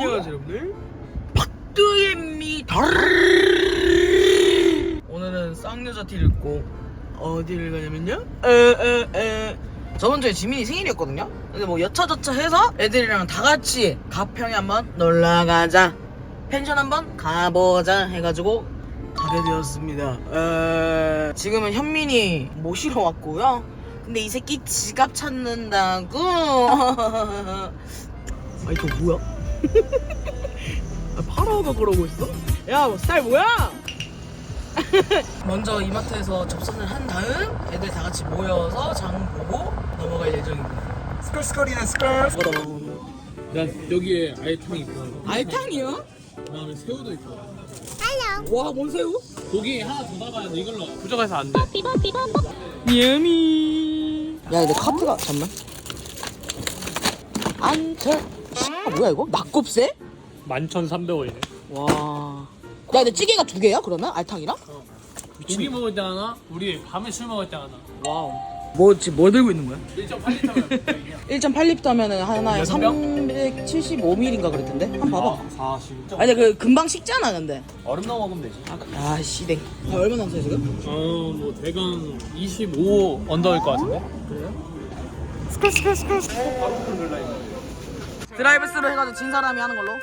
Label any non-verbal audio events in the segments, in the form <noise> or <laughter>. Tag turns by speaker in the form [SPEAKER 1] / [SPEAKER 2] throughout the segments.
[SPEAKER 1] 안녕하세요 여러분들. 박두입니다. 오늘은 쌍여자 티를 입고 어디를 가냐면요? 에에에. 저번 주에 지민이 생일이었거든요? 근데 뭐 여차저차 해서 애들이랑 다 같이 가평에 한번 놀러 가자. 펜션 한번 가보자 해가지고 가게 되었습니다. 에... 지금은 현민이 모시러 왔고요. 근데 이 새끼 지갑 찾는다고. <laughs> 아니 저 뭐야? 아, 파라오가 그러고 있어? 야 스타일 뭐야? <laughs> 먼저 이마트에서 접선을 한 다음 애들 다 같이 모여서 장 보고 넘어갈 예정입니다.
[SPEAKER 2] 스컬스컬이네 스컬.
[SPEAKER 3] 나 여기에 알탕 있고
[SPEAKER 1] 알탕이요?
[SPEAKER 3] 그다음에 새우도 있고
[SPEAKER 1] 와, 뭔 새우?
[SPEAKER 3] 고기 하나 더 나가야 돼 이걸로. 부족해서 안 돼.
[SPEAKER 1] 예미. 야 근데 카트가 잠만. 안터 아, 뭐야 이거? 낙곱새?
[SPEAKER 3] 11,300원이네
[SPEAKER 1] 와. 야 근데 찌개가 두 개야 그러면? 알탕이랑?
[SPEAKER 3] 고기 먹을 때 하나 우리 밤에 술 먹을 때 하나
[SPEAKER 1] 와우 뭐 지금 뭐 들고 있는 거야?
[SPEAKER 3] 1.8리터면
[SPEAKER 1] 1.8리터면은 하나에
[SPEAKER 3] 여섯 병?
[SPEAKER 1] 375ml인가 그랬던데? 한번 봐봐
[SPEAKER 3] 40
[SPEAKER 1] 아니 근데 그 금방 식잖아 근데
[SPEAKER 3] 얼음 넣어 먹으면 되지
[SPEAKER 1] 아 씨댕 야, 얼마나 남았어요 지금?
[SPEAKER 3] 어 뭐 대강 25 언더일 것 같은데
[SPEAKER 1] 드라이브 스루 해가지고 진 사람이 하는 걸로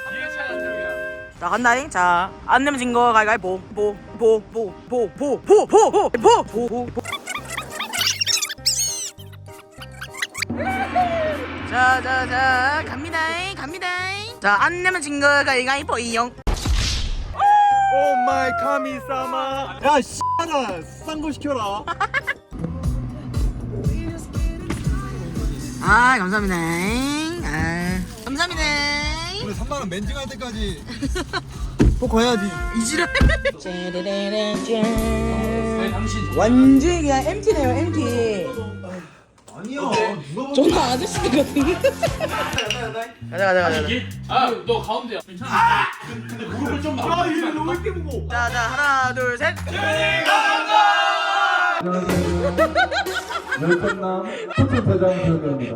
[SPEAKER 1] 자 간다잉 자안 내면 진거 가위가위보 보 보 보 보 보 보 보 보보보 자자자 갑니다잉 갑니다잉 자안 내면 진거 가위가위보 이용
[SPEAKER 2] 오 마이 카미사마 야 씨발아 싼거 시켜라
[SPEAKER 1] 아 감사합니다 아 감사합니다.
[SPEAKER 2] 우리 3만 원 멘징할 때까지 <laughs> 꼭 가야지.
[SPEAKER 1] 이지랄. 완전히 그냥 MT네요 MT
[SPEAKER 2] 아니야
[SPEAKER 1] 존나 아저씨들거든 가자 가자 가자.
[SPEAKER 3] 아너 가운데야. 괜찮아. 근데 무릎을 좀 막.
[SPEAKER 2] 아 이거 너무 이렇게 보고
[SPEAKER 1] 자자 하나 둘 셋.
[SPEAKER 4] 열천남 포천대장 교육입니다.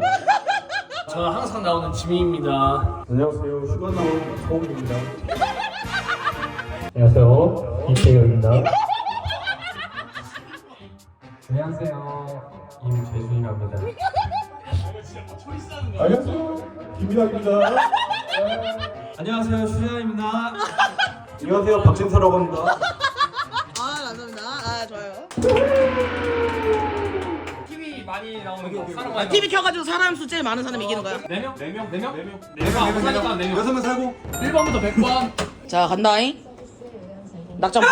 [SPEAKER 3] 저는 항상 나오는 지민입니다
[SPEAKER 4] 안녕하세요. 휴가 나온 소홍입니다. 안녕하세요. 이태영입니다. 안녕하세요. 임재준이랍니다. 안녕하세요. 김민학입니다.
[SPEAKER 2] 안녕하세요 슈자입니다
[SPEAKER 4] 안녕하세요. 박진서라고 합니다.
[SPEAKER 1] 아 감사합니다 아 좋아요
[SPEAKER 3] TV 많이 나오는 거. 사람 많이
[SPEAKER 1] TV 켜가지고 사람 수 제일 많은 사람이 이기는 거야.
[SPEAKER 3] 4명? 4명? 4명? 4명? 내가 안 사니까 4명
[SPEAKER 2] 여섯 명 살고.
[SPEAKER 3] 1번부터 100번.
[SPEAKER 1] 자 간다잉. 낙점.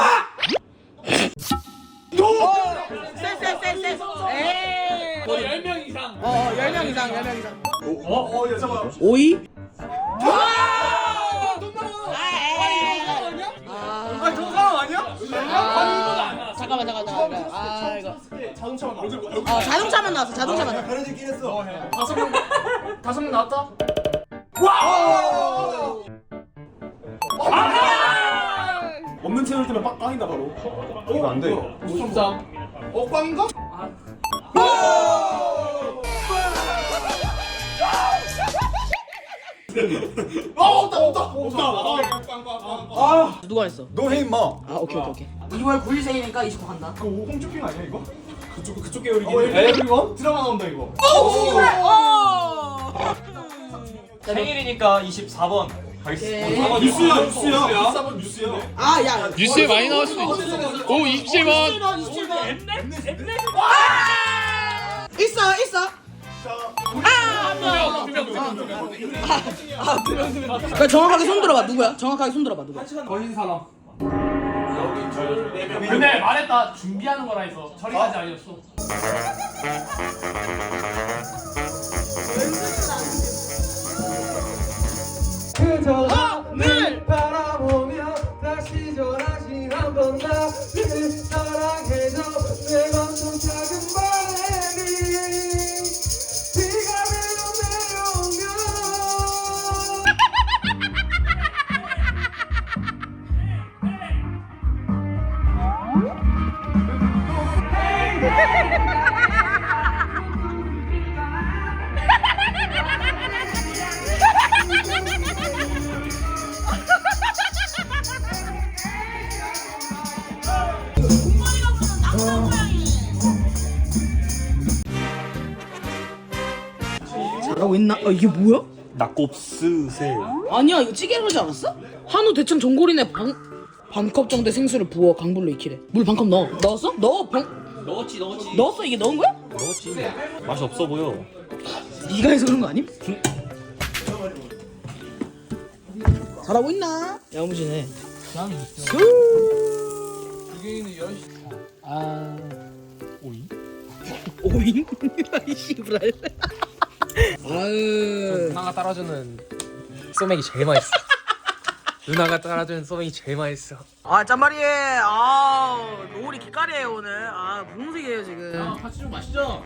[SPEAKER 1] 쎄쎄쎄쎄 에이.
[SPEAKER 3] 뭐 10명 이상.
[SPEAKER 1] 어 10명 이상 10명 이상.
[SPEAKER 3] 어? 어? 야 잠깐만.
[SPEAKER 1] 오이? 잠깐만 잠깐만 잠깐만. 아 이거.
[SPEAKER 3] 자동차만 얼굴 얼굴
[SPEAKER 1] 어 자동차만 나왔어 자동차만. 나왔어
[SPEAKER 2] 가려지긴 했어
[SPEAKER 3] 다섯 명 다섯 명 나왔다?
[SPEAKER 2] 없는 채널 때문에 빡 깡이다 바로. 이거 안돼.
[SPEAKER 3] 무섭다 어 꽝인가? 아. 없다 없다! 없다
[SPEAKER 2] 아
[SPEAKER 1] 누가 했어?
[SPEAKER 2] 너해 임마.
[SPEAKER 1] 아 오케이 오케이 오케이. 2월 9일 생이니까 29 간다.
[SPEAKER 2] 그거 홍준핑 아니야 이거? 그쪽 그쪽 계열이긴 해.
[SPEAKER 3] 에브리원? 드라마 나온다 이거.
[SPEAKER 5] 생일이니까 24번. 가겠습니다.
[SPEAKER 2] 아 뉴스야 뉴스야.
[SPEAKER 3] 24번 뉴스야.
[SPEAKER 1] 아야
[SPEAKER 3] 뉴스에 많이 나올 수도 있어. 오 27번.
[SPEAKER 1] 27번 27번. 있어 있어 그 정확하게 손 들어봐. 누구야? 정확하게 손 들어봐 누구야?
[SPEAKER 3] 걸린 사람. 근데 말했다. 준비하는 거라 해서 처리까지 아니었어.
[SPEAKER 4] 그저
[SPEAKER 1] 늘
[SPEAKER 4] 바라보며 다시 전하신 한번 나를 사랑해줘
[SPEAKER 1] 있나? 아 이게 뭐야?
[SPEAKER 5] 낙곱스새.
[SPEAKER 1] 아니야 이거 찌개를 하지 않았어? 한우 대창 전골이네 반 반컵 정도의 생수를 부어 강불로 익히래 물 반 컵 넣어 넣었어? 넣어 반
[SPEAKER 5] 넣었지 넣었지.
[SPEAKER 1] 넣었어 이게 넣은 거야?
[SPEAKER 5] 넣었지. 맛이 없어 보여.
[SPEAKER 1] 네가 해서 그런 거 아님? 잘하고 있나? 야무지네 수
[SPEAKER 3] 아?
[SPEAKER 1] 오잉? 아이 <laughs> 씨부랄 아유.
[SPEAKER 3] 누나가 따라주는 소맥이 제일 맛있어. <laughs> 누나가 따라주는 소맥이 제일 맛있어.
[SPEAKER 1] 아 짠말이에. 아 노을이 기깔이에요 오늘. 아 분홍색이에요 지금.
[SPEAKER 3] 같이 좀 마시죠.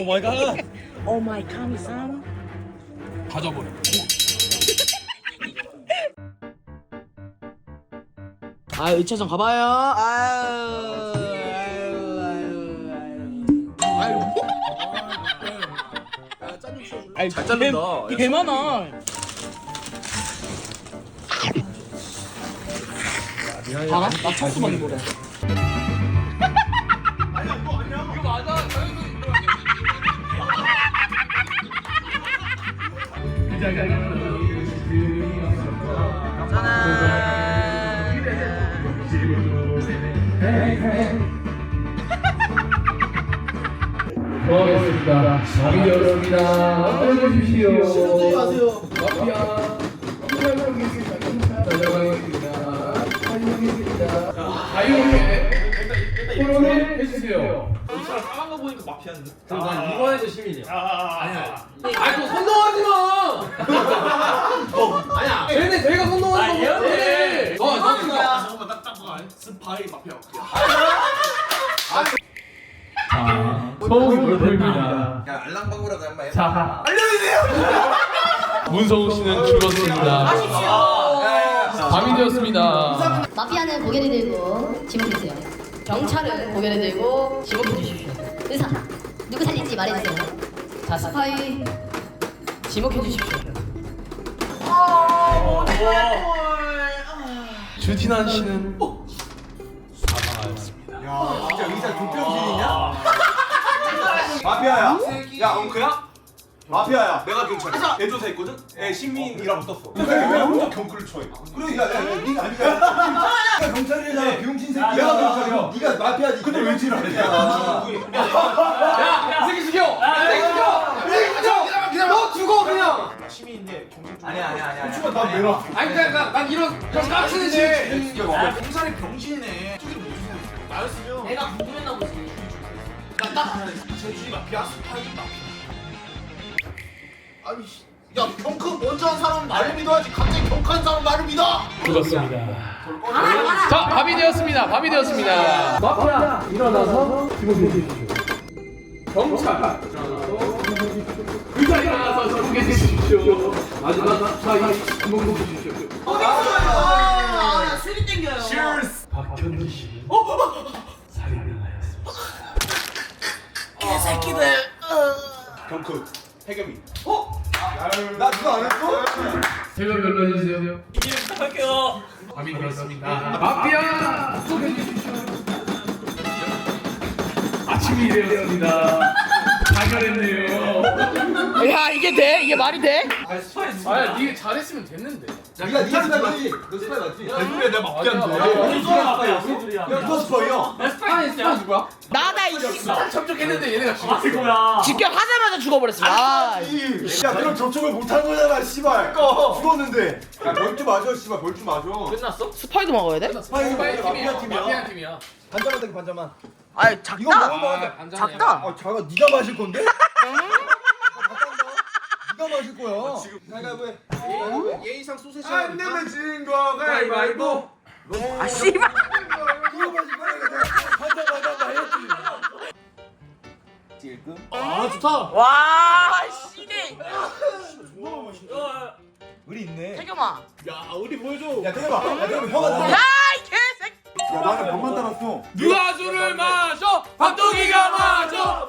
[SPEAKER 5] 오 마이 갓.
[SPEAKER 1] 오 마이 카미상
[SPEAKER 3] 가져버려.
[SPEAKER 1] 아 2차전 가봐요. 아유 아유 아유
[SPEAKER 3] 잘 자른다.
[SPEAKER 1] 개 많아. 봐라. 나 소스만 먹래
[SPEAKER 4] 고맙습니다. 자기 여러분이나 어주십시오. 마피아. 찾아가겠습니다. 찾아가겠습니다. 자유롭게 토론을 해주세요.
[SPEAKER 5] 까만 거 보니까 마피아인데.
[SPEAKER 3] 난 이번에도 시민이야 아니야 아니 그거 선동하지 마 아니야 쟤네 내가 선동하는 거 못해 어 선동이야
[SPEAKER 2] 잠깐만 딱 딱 봐. 스파이 마피아.
[SPEAKER 4] 소음이 불입니다.
[SPEAKER 2] 야 알랑방구라도 한번 해.
[SPEAKER 4] 자, 문성우 씨는 죽었습니다. 밤이 되었습니다.
[SPEAKER 6] 마피아는 고개를 들고 지목해주세요. 경찰은 고개를 들고 지목해주십시오. 의사, 누구 살릴지 말해주세요. 자, 스파이 지목해주십시오.
[SPEAKER 4] 주진환 씨는
[SPEAKER 2] 야 진짜 의사 조병신이냐? 마피아야. 야 엉크야? 마피아야. 내가 경찰이야. 대조사 있거든. 애 시민이라고 떴어. 왜 혼자 경크를 쳐해? 그러니까 네가 아니야. 네가 경찰이잖아. 병신 새끼야. 내가 경찰이야. 네가 마피아지. 근데 왜 지랄해?
[SPEAKER 3] 야이 새끼 죽여 이 새끼 죽여 이 새끼 죽여 그냥 너 죽어 그냥
[SPEAKER 2] 시민인데 경찰 좀.
[SPEAKER 5] 아니야 아니야 아니야.
[SPEAKER 2] 난 내놔.
[SPEAKER 3] 아니 그러니까 난 이런 저 깍치는 짓
[SPEAKER 2] 경찰이 병신이네. 나였으면
[SPEAKER 1] 내가 궁금했나 보지
[SPEAKER 2] 나딱 제주이 마피아, 스파이 마피아. 아니, 씨. 야 경크 먼저 한 사람은 말을 믿어야지. 갑자기 경크한 사람 말을 믿어.
[SPEAKER 4] 죽었습니다. 자, 밤이 되었습니다. 밤이 되었습니다. 마피아 일어나서 지목해주십시오. 경찰 일어나서 의사 일어나서 지목해주십시오. 마지막 스파이 지목해주십시오.
[SPEAKER 1] 아 술이 땡겨요
[SPEAKER 4] 박현기 씨 살인당하였습니다.
[SPEAKER 1] 개 새끼들
[SPEAKER 2] 경크 해겸이. 어? 나 그거 안 했어?
[SPEAKER 4] 제가 변론해주세요.
[SPEAKER 5] 이제 부탁할게요.
[SPEAKER 4] 밤이 되었습니다. 마피아 지목해주십시오. 아침이 되었습니다. 자결했네요.
[SPEAKER 1] 야 이게 돼? 이게 말이 돼?
[SPEAKER 3] 아야 니 잘했으면 됐는데
[SPEAKER 2] 네가 네가 스파이 맞지? 너 스파이 맞지? 그래 내가 맞게 안 돼.
[SPEAKER 5] 야
[SPEAKER 2] 야, 너 스파이야?
[SPEAKER 3] 아니 스파 누구야?
[SPEAKER 1] 나다 이씨
[SPEAKER 3] 접촉했는데 얘네가 죽었어
[SPEAKER 5] 거야.
[SPEAKER 1] 직격하자마자 죽어버렸어 아
[SPEAKER 2] 야, 그럼 접촉을 못한 거잖아, 씨발. 죽었는데. 야, 벌주 마셔, 씨발, 벌주 마셔.
[SPEAKER 3] 끝났어?
[SPEAKER 1] 스파이도 먹어야 돼?
[SPEAKER 3] 스파이
[SPEAKER 2] 마피아 팀이야?
[SPEAKER 3] 마피아 팀이야
[SPEAKER 2] 반자만 take 반자만.
[SPEAKER 1] 아이
[SPEAKER 2] 이거
[SPEAKER 1] 작다
[SPEAKER 2] 먹으면
[SPEAKER 3] 아 반장이야
[SPEAKER 1] 작다
[SPEAKER 2] 아, 자가 네가 마실 건데? <laughs> 마실 거야. 지금 가위바위보 해. 예의상 소세지. 안 내면 진거 가위바위보.
[SPEAKER 1] 아 씨발
[SPEAKER 2] 마실 거야? 반자 반자 해야지. 찔끔.
[SPEAKER 3] 아 좋다
[SPEAKER 1] 와 씨네
[SPEAKER 2] 우리 있네.
[SPEAKER 1] 태겸아
[SPEAKER 2] 야, 태경아. 야, 태경아 형아 나.
[SPEAKER 1] 야이 개새끼
[SPEAKER 2] 야, 나는 몇만 달았어.
[SPEAKER 3] 누가 술을 마셔 밥도기가 마셔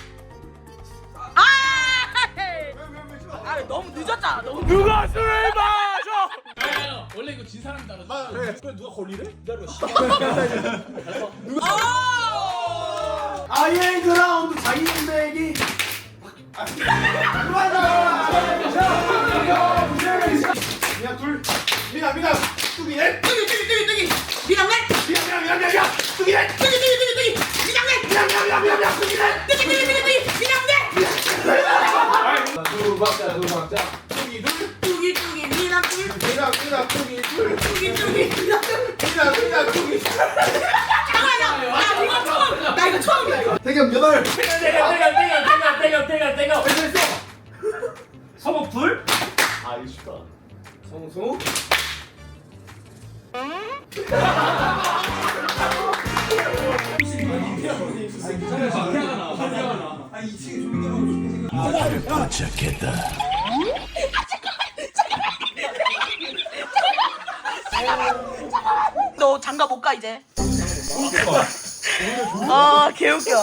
[SPEAKER 1] 늦었잖아. 너무
[SPEAKER 5] 누가 술을 마셔?
[SPEAKER 4] 원래 이거 진 사람이 따라.
[SPEAKER 2] 아, 그래 누가 걸리래? 기다려. <laughs>
[SPEAKER 1] 아!
[SPEAKER 2] 아예 그라운드 자기인배기. 미나 둘, 미나 미나 뚜기 넷,
[SPEAKER 1] 뜨기 뜨기 뜨기 뜨기. 미남네
[SPEAKER 2] 미나 미나 미나 미나 뚜기 넷,
[SPEAKER 1] 뜨기 뜨기 뜨기 뜨기.
[SPEAKER 2] 미나 미나 미나 미나 미나 뚜기 넷.
[SPEAKER 1] 뜨기 뜨기 뜨기 뜨기. 미남네
[SPEAKER 2] 두 박자 두 박자. 뚜기 둘,
[SPEAKER 1] 뜨기 뜨기 미남 뜨기
[SPEAKER 2] 미나 미나 뚜기 둘,
[SPEAKER 1] 뜨기 뜨기 미남 뜨기
[SPEAKER 2] 미나 미나 뚜기.
[SPEAKER 1] 잠깐만요 나 이거 처음 나 이거 처음이야 이거
[SPEAKER 2] 대겸 여덟.
[SPEAKER 5] 땡겨 땡겨 땡겨 땡겨 땡겨 땡겨 땡겨 서복 둘
[SPEAKER 2] 아 이거 쉽다. 성수.
[SPEAKER 1] 너 장가 못 가 이제? 아 개웃겨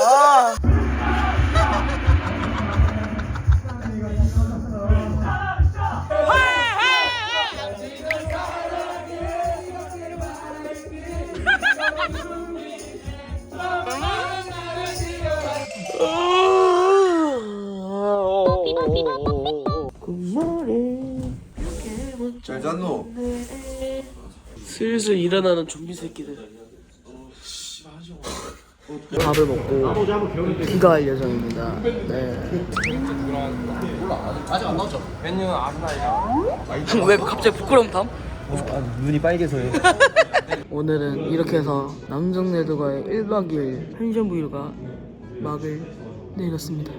[SPEAKER 1] 일어나는 좀비 새끼들. 밥을 먹고 귀가할 예정입니다. 네.
[SPEAKER 3] 아직 안 나왔죠? 맨유는 아스날이랑
[SPEAKER 1] 왜 갑자기 부끄러움 탐?
[SPEAKER 3] 눈이 빨개서요 <laughs>
[SPEAKER 1] 오늘은 이렇게 해서 남정네드과의 1박 2일 펜션 브이로가 막을 내렸습니다.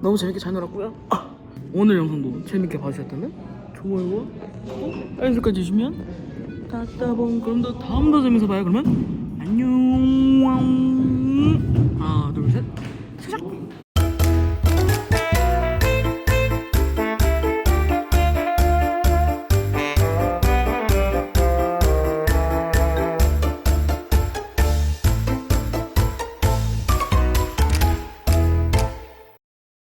[SPEAKER 1] 너무 재밌게 잘 놀았고요. 아, 오늘 영상도 재밌게 봐주셨다면 좋아요와 구독, 알림 설정까지 해주시면 따따봉 그럼 더 다음 더 재밌어 봐요. 그러면 안녕. 하나